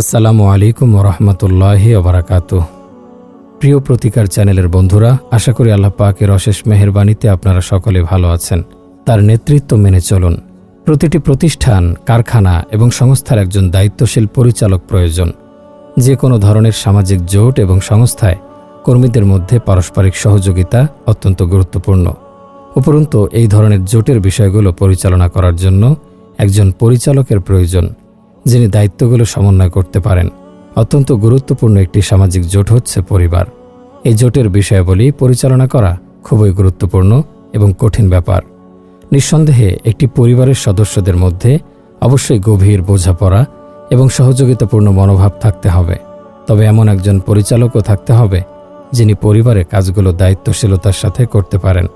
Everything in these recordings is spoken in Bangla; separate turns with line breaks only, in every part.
আসসালামু আলাইকুম রহমতুল্লাহি ওবরাকাত প্রিয় প্রতিকার চ্যানেলের বন্ধুরা, আশা করি আল্লাহ পাকের অশেষ মেহেরবানিতে আপনারা সকলে ভালো আছেন। তার নেতৃত্ব মেনে চলুন। প্রতিটি প্রতিষ্ঠান, কারখানা এবং সংস্থার একজন দায়িত্বশীল পরিচালক প্রয়োজন। যে কোনো ধরনের সামাজিক জোট এবং সংস্থায় কর্মীদের মধ্যে পারস্পরিক সহযোগিতা অত্যন্ত গুরুত্বপূর্ণ। উপরন্তু, এই ধরনের জোটের বিষয়গুলো পরিচালনা করার জন্য একজন পরিচালকের প্রয়োজন। যিনি দায়িত্বগুলো সমন্বয় করতে পারেন। অত্যন্ত গুরুত্বপূর্ণ একটি সামাজিক জোট হচ্ছে পরিবার। এই জোটের বিষয়াবলী পরিচালনা করা খুবই গুরুত্বপূর্ণ এবং কঠিন ব্যাপার। নিঃসন্দেহে একটি পরিবারের সদস্যদের মধ্যে অবশ্যই গভীর বোঝাপড়া এবং সহযোগিতাপূর্ণ মনোভাব থাকতে হবে। তবে এমন একজন পরিচালকও থাকতে হবে, যিনি পরিবারে কাজগুলো দায়িত্বশীলতার সাথে করতে পারেন।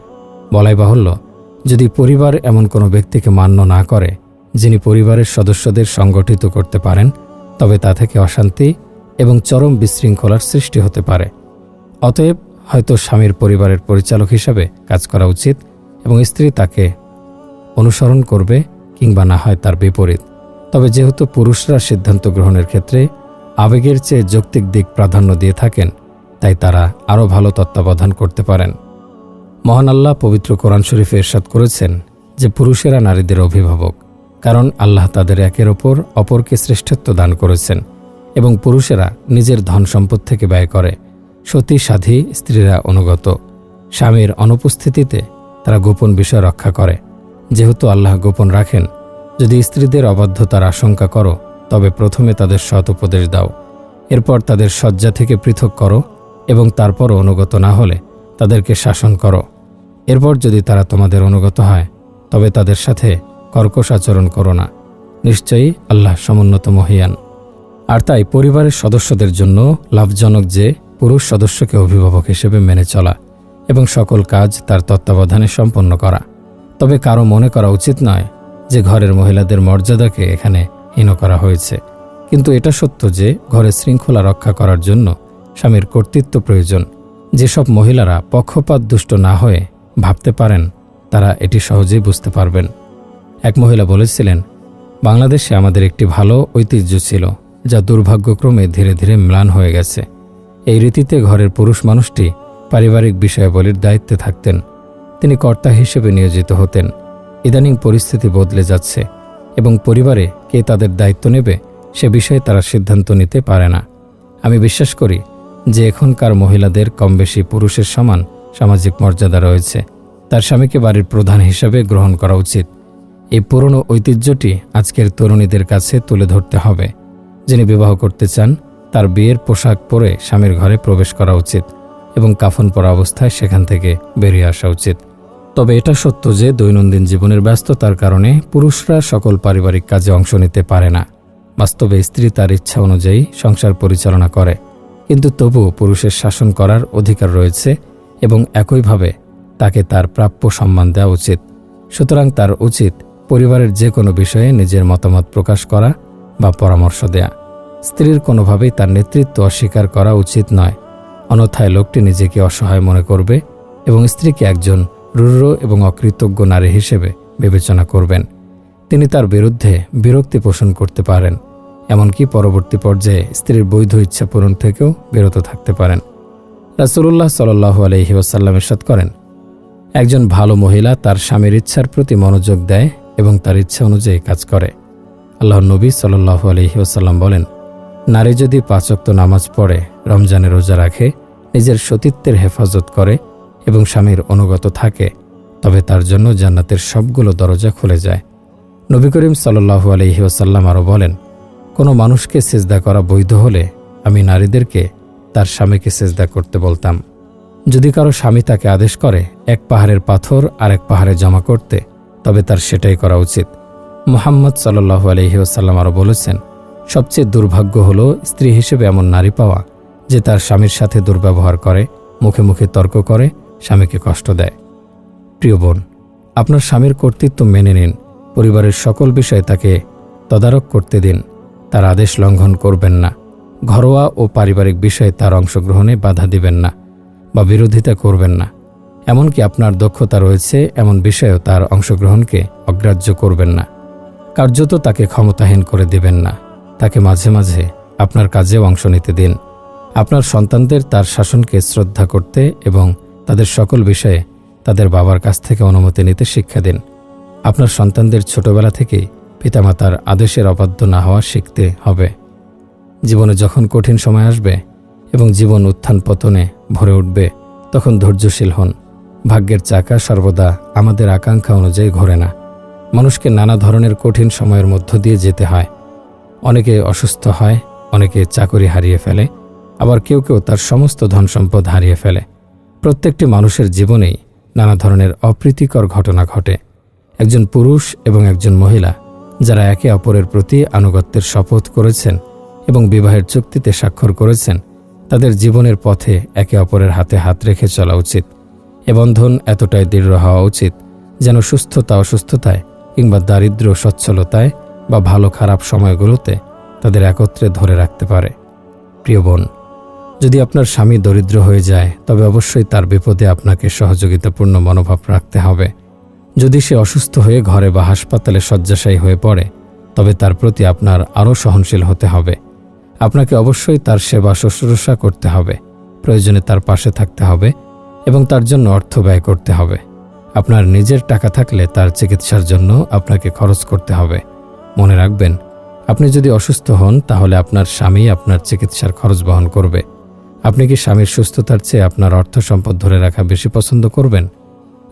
বলাই বাহুল্য, যদি পরিবার এমন কোনো ব্যক্তিকে মান্য না করে যিনি পরিবারের সদস্যদের সংগঠিত করতে পারেন, তবে তা থেকে অশান্তি এবং চরম বিশৃঙ্খলার সৃষ্টি হতে পারে। অতএব হয়তো স্বামীর পরিবারের পরিচালক হিসাবে কাজ করা উচিত এবং স্ত্রী তাকে অনুসরণ করবে কিংবা না হয় তার বিপরীত। তবে যেহেতু পুরুষরা সিদ্ধান্ত গ্রহণের ক্ষেত্রে আবেগের চেয়ে যৌক্তিক দিক প্রাধান্য দিয়ে থাকেন, তাই তারা আরও ভালো তত্ত্বাবধান করতে পারেন। মহান আল্লাহ পবিত্র কোরআন শরীফে এরশাদ করেছেন যে পুরুষেরা নারীদের অভিভাবক। কারণ আল্লাহ তাদের একের ওপর অপরকে শ্রেষ্ঠত্ব দান করেছেন এবং পুরুষেরা নিজের ধন সম্পদ থেকে ব্যয় করে। সতী, সাধী, স্ত্রীরা অনুগত। স্বামীর অনুপস্থিতিতে তারা গোপন বিষয় রক্ষা করে। যেহেতু আল্লাহ গোপন রাখেন, যদি স্ত্রীদের অবাধ্যতার আশঙ্কা করো, তবে প্রথমে তাদের সৎ উপদেশ দাও। এরপর তাদের শয্যা থেকে পৃথক করো এবং তারপরও অনুগত না হলে তাদেরকে শাসন করো। এরপর যদি তারা তোমাদের অনুগত হয়, তবে তাদের সাথে কর্কশ আচরণ করো না। নিশ্চয়ই আল্লাহ সমুন্নত মহিয়ান। আর তাই পরিবারের সদস্যদের জন্য লাভজনক যে পুরুষ সদস্যকে অভিভাবক হিসেবে মেনে চলা এবং সকল কাজ তার তত্ত্বাবধানে সম্পন্ন করা। তবে কারও মনে করা উচিত নয় যে ঘরের মহিলাদের মর্যাদাকে এখানে হীন করা হয়েছে। কিন্তু এটা সত্য যে ঘরে শৃঙ্খলা রক্ষা করার জন্য স্বামীর কর্তৃত্ব প্রয়োজন। যেসব মহিলারা পক্ষপাত দুষ্ট না হয়ে ভাবতে পারেন, তারা এটি সহজেই বুঝতে পারবেন। এক মহিলা বলেছিলেন, বাংলাদেশে আমাদের একটি ভালো ঐতিহ্য ছিল, যা দুর্ভাগ্যক্রমে ধীরে ধীরে ম্লান হয়ে গেছে। এই রীতিতে ঘরের পুরুষ মানুষটি পারিবারিক বিষয়াবলীর দায়িত্বে থাকতেন। তিনি কর্তা হিসেবে নিয়োজিত হতেন। ইদানিং পরিস্থিতি বদলে যাচ্ছে এবং পরিবারে কে তাদের দায়িত্ব নেবে সে বিষয়ে তারা সিদ্ধান্ত নিতে পারে না। আমি বিশ্বাস করি যে এখনকার মহিলাদের কমবেশি পুরুষের সমান সামাজিক মর্যাদা রয়েছে। তার স্বামীকে বাড়ির প্রধান হিসাবে গ্রহণ করা উচিত। এই পুরনো ঐতিহ্যটি আজকের তরুণীদের কাছে তুলে ধরতে হবে। যিনি বিবাহ করতে চান, তার বিয়ের পোশাক পরে স্বামীর ঘরে প্রবেশ করা উচিত এবং কাফন পরা অবস্থায় সেখান থেকে বেরিয়ে আসা উচিত। তবে এটা সত্য যে দৈনন্দিন জীবনের ব্যস্ততার কারণে পুরুষরা সকল পারিবারিক কাজে অংশ নিতে পারে না। বাস্তবে স্ত্রী তার ইচ্ছা অনুযায়ী সংসার পরিচালনা করে। কিন্তু তবুও পুরুষের শাসন করার অধিকার রয়েছে এবং একইভাবে তাকে তার প্রাপ্য সম্মান দেওয়া উচিত। সুতরাং তার উচিত পরিবারের যে কোনো বিষয়ে নিজের মতামত প্রকাশ করা বা পরামর্শ দেয়া। স্ত্রীর কোনোভাবেই তার নেতৃত্ব অস্বীকার করা উচিত নয়। অন্যথায় লোকটি নিজেকে অসহায় মনে করবে এবং স্ত্রীকে একজন রুদ্র এবং অকৃতজ্ঞ নারী হিসেবে বিবেচনা করবেন। তিনি তার বিরুদ্ধে বিরক্তি পোষণ করতে পারেন, এমনকি পরবর্তী পর্যায়ে স্ত্রীর বৈধ ইচ্ছা পূরণ থেকেও বিরত থাকতে পারেন। রাসুল্লাহ সাল্লু আলহি ওসাল্লাম এরশাদ করেন, একজন ভালো মহিলা তার স্বামীর ইচ্ছার প্রতি মনোযোগ দেয় এবং তার ইচ্ছা অনুযায়ী কাজ করে। আল্লাহ নবী সাল্লাহ আলহি ওসাল্লাম বলেন, নারী যদি পাঁচক্ত নামাজ পড়ে, রমজানে রোজা রাখে, নিজের সতীত্বের হেফাজত করে এবং স্বামীর অনুগত থাকে, তবে তার জন্য জান্নাতের সবগুলো দরজা খুলে যায়। নবী করিম সাল্লু আলহি ওসাল্লাম আরও বলেন, কোনো মানুষকে সেজদা করা বৈধ হলে আমি নারীদেরকে তার স্বামীকে সেজদা করতে বলতাম। যদি কারও স্বামী তাকে আদেশ করে, এক পাহাড়ের পাথর আর এক পাহাড়ে জমা করতে তবে তার সেটাই করা উচিত। মোহাম্মদ সাল্লু আলহিউসাল্লাম আরও বলেছেন, সবচেয়ে দুর্ভাগ্য হল স্ত্রী হিসেবে এমন নারী পাওয়া, যে তার স্বামীর সাথে দুর্ব্যবহার করে, মুখে মুখে তর্ক করে, স্বামীকে কষ্ট দেয়। প্রিয় বোন, আপনার স্বামীর কর্তৃত্ব মেনে নিন, পরিবারের সকল বিষয়ে তাকে তদারক করতে দিন, তার আদেশ লঙ্ঘন করবেন না, ঘরোয়া ও পারিবারিক বিষয়ে তার অংশগ্রহণে বাধা দিবেন না বা বিরোধিতা করবেন না। এমনকি আপনার দক্ষতা রয়েছে, এমন বিষয়েও তার অংশগ্রহণকে অগ্রাহ্য করবেন না। কার্যত তাকে ক্ষমতাহীন করে দেবেন না। তাকে মাঝে মাঝে আপনার কাজেও অংশ নিতে দিন। আপনার সন্তানদের তার শাসনকে শ্রদ্ধা করতে এবং তাদের সকল বিষয়ে তাদের বাবার কাছ থেকে অনুমতি নিতে শিক্ষা দিন। আপনার সন্তানদের ছোটবেলা থেকেই পিতামাতার আদেশের অবাধ্য না হওয়া শিখতে হবে। জীবনে যখন কঠিন সময় আসবে এবং জীবন উত্থান পতনে ভরে উঠবে, তখন ধৈর্যশীল হন। ভাগ্যের চাকা সর্বদা আমাদের আকাঙ্ক্ষা অনুযায়ী ঘোরে না। মানুষকে নানা ধরনের কঠিন সময়ের মধ্য দিয়ে যেতে হয়। অনেকে অসুস্থ হয়, অনেকে চাকরি হারিয়ে ফেলে, আবার কেউ কেউ তার সমস্ত ধন সম্পদ হারিয়ে ফেলে। প্রত্যেকটি মানুষের জীবনেই নানা ধরনের অপ্রীতিকর ঘটনা ঘটে। একজন পুরুষ এবং একজন মহিলা, যারা একে অপরের প্রতি আনুগত্যের শপথ করেছেন এবং বিবাহের চুক্তিতে স্বাক্ষর করেছেন, তাদের জীবনের পথে একে অপরের হাতে হাত রেখে চলা উচিত। এ বন্ধন এতটাই দৃঢ় হওয়া উচিত যেন সুস্থতা অসুস্থতায় কিংবা দারিদ্র সচ্ছলতায় বা ভালো খারাপ সময়গুলোতে তাদের একত্রে ধরে রাখতে পারে। প্রিয় বোন, যদি আপনার স্বামী দরিদ্র হয়ে যায়, তবে অবশ্যই তার বিপদে আপনাকে সহযোগিতাপূর্ণ মনোভাব রাখতে হবে। যদি সে অসুস্থ হয়ে ঘরে বা হাসপাতালে শয্যাশায়ী হয়ে পড়ে, তবে তার প্রতি আপনার আরও সহনশীল হতে হবে। আপনাকে অবশ্যই তার সেবা শুশ্রূষা করতে হবে। প্রয়োজনে তার পাশে থাকতে হবে এবং তার জন্য অর্থ ব্যয় করতে হবে। আপনার নিজের টাকা থাকলে তার চিকিৎসার জন্য আপনাকে খরচ করতে হবে। মনে রাখবেন, আপনি যদি অসুস্থ হন, তাহলে আপনার স্বামী আপনার চিকিৎসার খরচ বহন করবে। আপনি কি স্বামীর সুস্থতার চেয়ে আপনার অর্থ সম্পদ ধরে রাখা বেশি পছন্দ করবেন?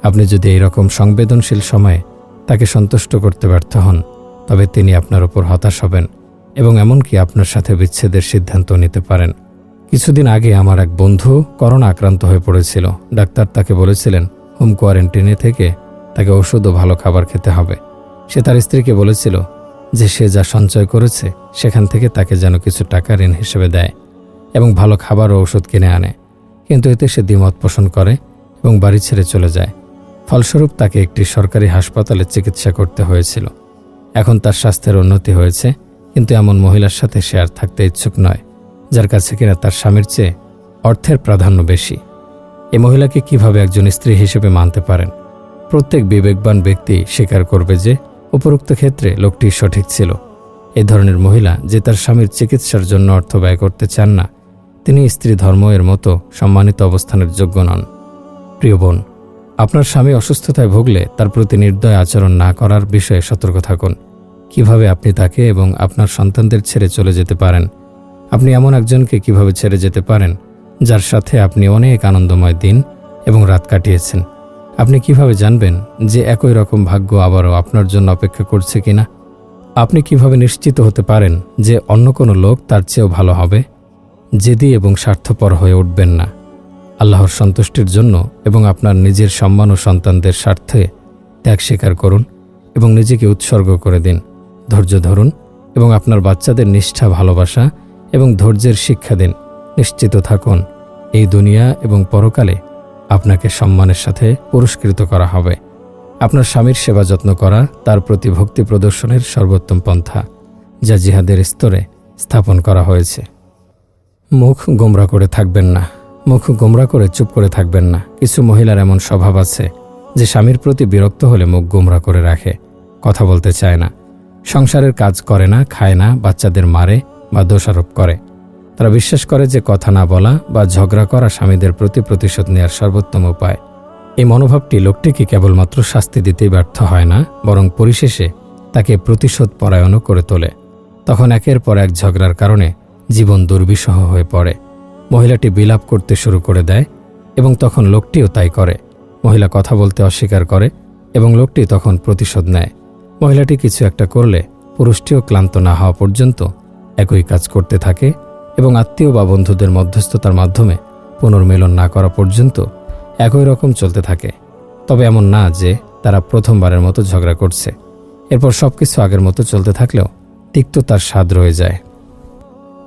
আপনি যদি এই রকম সংবেদনশীল সময়ে তাকে সন্তুষ্ট করতে ব্যর্থ হন, তবে তিনি আপনার উপর হতাশ হবেন এবং এমনকি আপনার সাথে বিচ্ছেদের সিদ্ধান্ত নিতে পারেন। কিছুদিন আগে আমার এক বন্ধু করোনা আক্রান্ত হয়ে পড়েছিল। ডাক্তার তাকে বলেছিলেন, হোম কোয়ারেন্টিনে থেকে তাকে ওষুধ ও ভালো খাবার খেতে হবে। সে তার স্ত্রীকে বলেছিল যে সে যা সঞ্চয় করেছে, সেখান থেকে তাকে যেন কিছু টাকা ঋণ হিসেবে দেয় এবং ভালো খাবার ও ওষুধ কিনে আনে। কিন্তু এতে সে দ্বিমত পোষণ করে এবং বাড়ি ছেড়ে চলে যায়। ফলস্বরূপ তাকে একটি সরকারি হাসপাতালে চিকিৎসা করতে হয়েছিল। এখন তার স্বাস্থ্যের উন্নতি হয়েছে, কিন্তু এমন মহিলার সাথে সে আর থাকতে ইচ্ছুক নয়। যার কাছে কিনা তার স্বামীর চেয়ে অর্থের প্রাধান্য বেশি। এ মহিলাকে কীভাবে একজন স্ত্রী হিসেবে মানতে পারেন? প্রত্যেক বিবেকবান ব্যক্তি স্বীকার করবে যে উপরোক্ত ক্ষেত্রে লোকটি সঠিক ছিল। এ ধরনের মহিলা যে তার স্বামীর চিকিৎসার জন্য অর্থ ব্যয় করতে চান না, তিনি স্ত্রী ধর্ম এর মতো সম্মানিত অবস্থানের যোগ্য নন। প্রিয় বোন, আপনার স্বামী অসুস্থতায় ভুগলে তার প্রতি নির্দয় আচরণ না করার বিষয়ে সতর্ক থাকুন। কীভাবে আপনি তাকে এবং আপনার সন্তানদের ছেড়ে চলে যেতে পারেন আপনি এমন একজনকে কীভাবে ছেড়ে যেতে পারেন, যার সাথে আপনি অনেক আনন্দময় দিন এবং রাত কাটিয়েছেন? আপনি কীভাবে জানবেন যে একই রকম ভাগ্য আবারও আপনার জন্য অপেক্ষা করছে কিনা? আপনি কীভাবে নিশ্চিত হতে পারেন যে অন্য কোনো লোক তার চেয়েও ভালো হবে? জেদি এবং স্বার্থপর হয়ে উঠবেন না। আল্লাহর সন্তুষ্টির জন্য এবং আপনার নিজের সম্মান ও সন্তানদের স্বার্থে ত্যাগ স্বীকার করুন এবং নিজেকে উৎসর্গ করে দিন। ধৈর্য ধরুন এবং আপনার বাচ্চাদের নিষ্ঠা, ভালোবাসা এবং ধৈর্যের শিক্ষা দিন। নিশ্চিত থাকুন, এই দুনিয়া এবং পরকালে আপনাকে সম্মানের সাথে পুরস্কৃত করা হবে। আপনার স্বামীর সেবা যত্ন করা তার প্রতি ভক্তি প্রদর্শনের সর্বোত্তম পন্থা, যা জিহাদের স্তরে স্থাপন করা হয়েছে। মুখ গোমরা করে থাকবেন না, মুখ গোমরা করে চুপ করে থাকবেন না। কিছু মহিলার এমন স্বভাব আছে, যে স্বামীর প্রতি বিরক্ত হলে মুখ গোমরা করে রাখে, কথা বলতে চায় না, সংসারের কাজ করে না, খায় না, বাচ্চাদের মারে বা দোষারোপ করে। তারা বিশ্বাস করে যে কথা না বলা বা ঝগড়া করা স্বামীদের প্রতি প্রতিশোধ নেওয়ার সর্বোত্তম উপায়। এই মনোভাবটি লোকটিকে কেবলমাত্র শাস্তি দিতেই ব্যর্থ হয় না, বরং পরিশেষে তাকে প্রতিশোধ পরায়ণও করে তোলে। তখন একের পর এক ঝগড়ার কারণে জীবন দুর্বিষহ হয়ে পড়ে। মহিলাটি বিলাপ করতে শুরু করে দেয় এবং তখন লোকটিও তাই করে। মহিলা কথা বলতে অস্বীকার করে এবং লোকটি তখন প্রতিশোধ নেয়। মহিলাটি কিছু একটা করলে পুরুষটিও ক্লান্ত না হওয়া পর্যন্ত একই কাজ করতে থাকে এবং আত্মীয় বা বন্ধুদের মধ্যস্থতার মাধ্যমে পুনর্মিলন না করা পর্যন্ত একই রকম চলতে থাকে। তবে এমন না যে তারা প্রথমবারের মতো ঝগড়া করছে। এরপর সব কিছু আগের মতো চলতে থাকলেও তিক্ততার স্বাদ রয়ে যায়।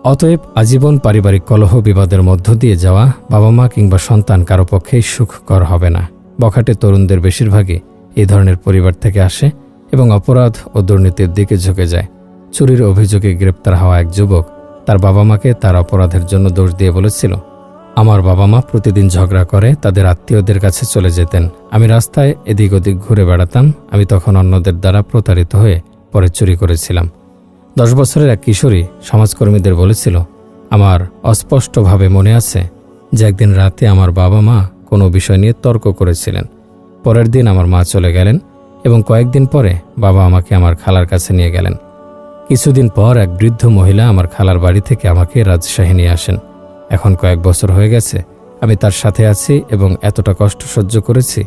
অতএব আজীবন পারিবারিক কলহ বিবাদের মধ্য দিয়ে যাওয়া বাবা মা কিংবা সন্তান কারও পক্ষেই সুখকর হবে না। বখাটে তরুণদের বেশিরভাগই এই ধরনের পরিবার থেকে আসে এবং অপরাধ ও দুর্নীতির দিকে ঝুঁকে যায়। চুরির অভিযোগে গ্রেপ্তার হওয়া এক যুবক তার বাবা মাকে তার অপরাধের জন্য দোষ দিয়ে বলেছিল, আমার বাবা মা প্রতিদিন ঝগড়া করে, তাদের আত্মীয়দের কাছে চলে যেতেন। আমি রাস্তায় এদিক ওদিক ঘুরে বেড়াতাম। আমি তখন অন্যদের দ্বারা প্রতারিত হয়ে পরে চুরি করেছিলাম। দশ বছরের এক কিশোরী সমাজকর্মীদের বলেছিল, আমার অস্পষ্টভাবে মনে আছে যে একদিন রাতে আমার বাবা মা কোনো বিষয় নিয়ে তর্ক করেছিলেন। পরের দিন আমার মা চলে গেলেন এবং কয়েকদিন পরে বাবা আমাকে আমার খালার কাছে নিয়ে গেলেন। কিছুদিন পর এক বৃদ্ধ মহিলা আমার খালার বাড়ি থেকে আমাকে রাজশাহী নিয়ে আসেন। এখন কয়েক বছর হয়ে গেছে, আমি তার সাথে আছি এবং এতটা কষ্ট সহ্য করেছি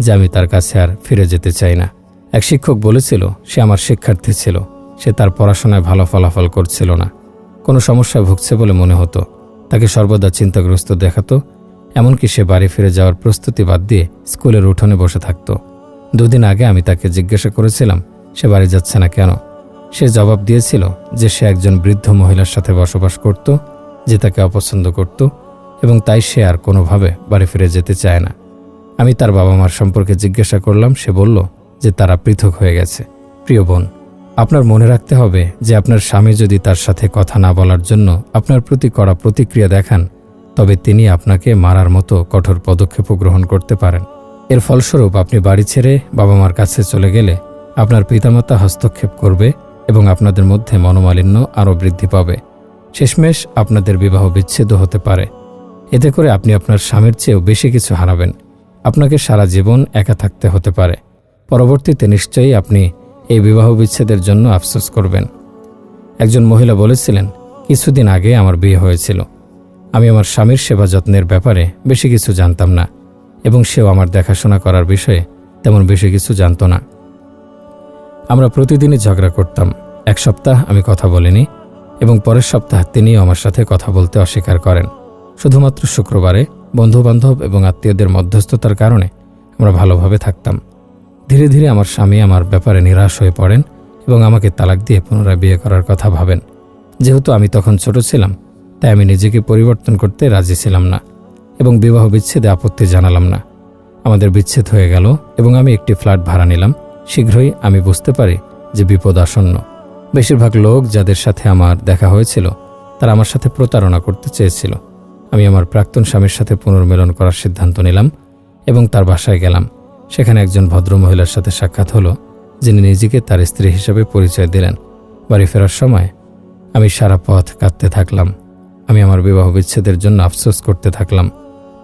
যে আমি তার কাছে আর ফিরে যেতে চাই না। এক শিক্ষক বলেছিল, সে আমার শিক্ষার্থী ছিল, সে তার পড়াশোনায় ভালো ফলাফল করছিল না। কোনো সমস্যায় ভুগছে বলে মনে হতো, তাকে সর্বদা চিন্তাগ্রস্ত দেখাতো, এমনকি সে বাড়ি ফিরে যাওয়ার প্রস্তুতি বাদ দিয়ে স্কুলের উঠোনে বসে থাকত। দুদিন আগে আমি তাকে জিজ্ঞাসা করেছিলাম, সে বাড়ি যাচ্ছে না কেন? সে জবাব দিয়েছিল যে সে একজন বৃদ্ধ মহিলার সাথে বসবাস করত, যে তাকে অপছন্দ করত, এবং তাই সে আর কোনোভাবে বাড়ি ফিরে যেতে চায় না। আমি তার বাবা মার সম্পর্কে জিজ্ঞাসা করলাম, সে বলল যে তারা পৃথক হয়ে গেছে। প্রিয় বোন, আপনার মনে রাখতে হবে যে আপনার স্বামী যদি তার সাথে কথা না বলার জন্য আপনার প্রতি কড়া প্রতিক্রিয়া দেখান, তবে তিনি আপনাকে মারার মতো কঠোর পদক্ষেপও গ্রহণ করতে পারেন। এর ফলস্বরূপ আপনি বাড়ি ছেড়ে বাবা মার কাছে চলে গেলে আপনার পিতামাতা হস্তক্ষেপ করবে এবং আপনাদের মধ্যে মনোমালিন্য আরও বৃদ্ধি পাবে। শেষমেশ আপনাদের বিবাহ বিচ্ছেদ হতে পারে। এতে করে আপনি আপনার স্বামীর চেয়েও বেশি কিছু হারাবেন। আপনাকে সারা জীবন একা থাকতে হতে পারে। পরবর্তীতে নিশ্চয়ই আপনি এই বিবাহ বিচ্ছেদের জন্য আফসোস করবেন। একজন মহিলা বলেছিলেন, কিছুদিন আগে আমার বিয়ে হয়েছিল। আমি আমার স্বামীর সেবা যত্নের ব্যাপারে বেশি কিছু জানতাম না এবং সেও আমার দেখাশোনা করার বিষয়ে তেমন বেশি কিছু জানত না। আমরা প্রতিদিনই ঝগড়া করতাম। এক সপ্তাহ আমি কথা বলিনি এবং পরের সপ্তাহ তিনিও আমার সাথে কথা বলতে অস্বীকার করেন। শুধুমাত্র শুক্রবারে বন্ধুবান্ধব এবং আত্মীয়দের মধ্যস্থতার কারণে আমরা ভালোভাবে থাকতাম। ধীরে ধীরে আমার স্বামী আমার ব্যাপারে নিরাশ হয়ে পড়েন এবং আমাকে তালাক দিয়ে পুনরায় বিয়ে করার কথা ভাবেন। যেহেতু আমি তখন ছোট ছিলাম, তাই আমি নিজেকে পরিবর্তন করতে রাজি ছিলাম না এবং বিবাহ বিচ্ছেদে আপত্তি জানালাম না। আমাদের বিচ্ছেদ হয়ে গেল এবং আমি একটি ফ্ল্যাট ভাড়া নিলাম। শীঘ্রই আমি বুঝতে পারি যে বিপদ আসন্ন। বেশিরভাগ লোক যাদের সাথে আমার দেখা হয়েছিল, তারা আমার সাথে প্রতারণা করতে চেয়েছিল। আমি আমার প্রাক্তন স্বামীর সাথে পুনর্মিলন করার সিদ্ধান্ত নিলাম এবং তার বাসায় গেলাম। সেখানে একজন ভদ্র মহিলার সাথে সাক্ষাৎ হলো, যিনি নিজেকে তার স্ত্রী হিসেবে পরিচয় দিলেন। বাড়ি ফেরার সময় আমি সারা পথ কাঁদতে থাকলাম। আমি আমার বিবাহ বিচ্ছেদের জন্য আফসোস করতে থাকলাম,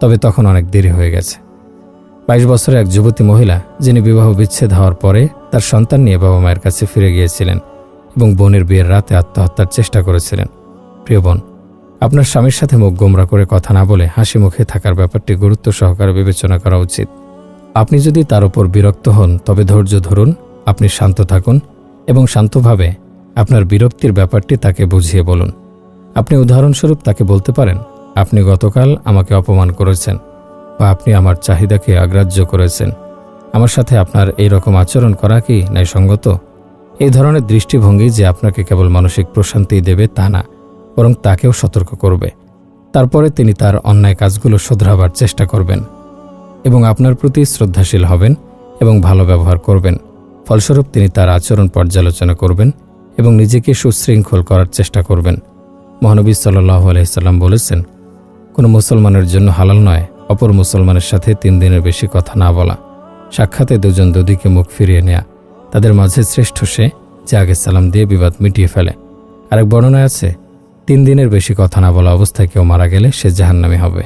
তবে তখন অনেক দেরি হয়ে গেছে। বাইশ বছরের এক যুবতী মহিলা যিনি বিবাহ বিচ্ছেদ হওয়ার পরে তার সন্তান নিয়ে বাবা মায়ের কাছে ফিরে গিয়েছিলেন এবং বোনের বিয়ের রাতে আত্মহত্যার চেষ্টা করেছিলেন। প্রিয় বোন, আপনার স্বামীর সাথে মুখ গোমরা করে কথা না বলে হাসি মুখে থাকার ব্যাপারটি গুরুত্ব সহকারে বিবেচনা করা উচিত। আপনি যদি তার উপর বিরক্ত হন, তবে ধৈর্য ধরুন, আপনি শান্ত থাকুন এবং শান্তভাবে আপনার বিরক্তির ব্যাপারটি তাকে বুঝিয়ে বলুন। আপনি উদাহরণস্বরূপ তাকে বলতে পারেন, আপনি গতকাল আমাকে অপমান করেছেন। বা আপনি আমার চাহিদাকে অগ্রাহ্য করেছেন। আমার সাথে আপনার এই রকম আচরণ করা কি ন্যায়সঙ্গত? এই ধরনের দৃষ্টিভঙ্গি যে আপনাকে কেবল মানসিক প্রশান্তি দেবে তা না, বরং তাকেও সতর্ক করবে। তারপরে তিনি তার অন্যায় কাজগুলো শোধরাবার চেষ্টা করবেন এবং আপনার প্রতি শ্রদ্ধাশীল হবেন এবং ভালো ব্যবহার করবেন। ফলস্বরূপ তিনি তার আচরণ পর্যালোচনা করবেন এবং নিজেকে সুশৃঙ্খল করার চেষ্টা করবেন। মহানবী সাল্লাহ আলহিসাল্লাম বলেছেন, কোনো মুসলমানের জন্য হালাল নয় অপর মুসলমানের সাথে তিন দিনের বেশি কথা না বলা, সাক্ষাতে দুজন দুদিকে মুখ ফিরিয়ে নেয়া, তাদের মাঝে শ্রেষ্ঠ সে, যে আগে সালাম দিয়ে বিবাদ মিটিয়ে ফেলে। আরেক বর্ণনা আছে, তিন দিনের বেশি কথা না বলা অবস্থায় কেউ মারা গেলে সে জাহান্নামী হবে।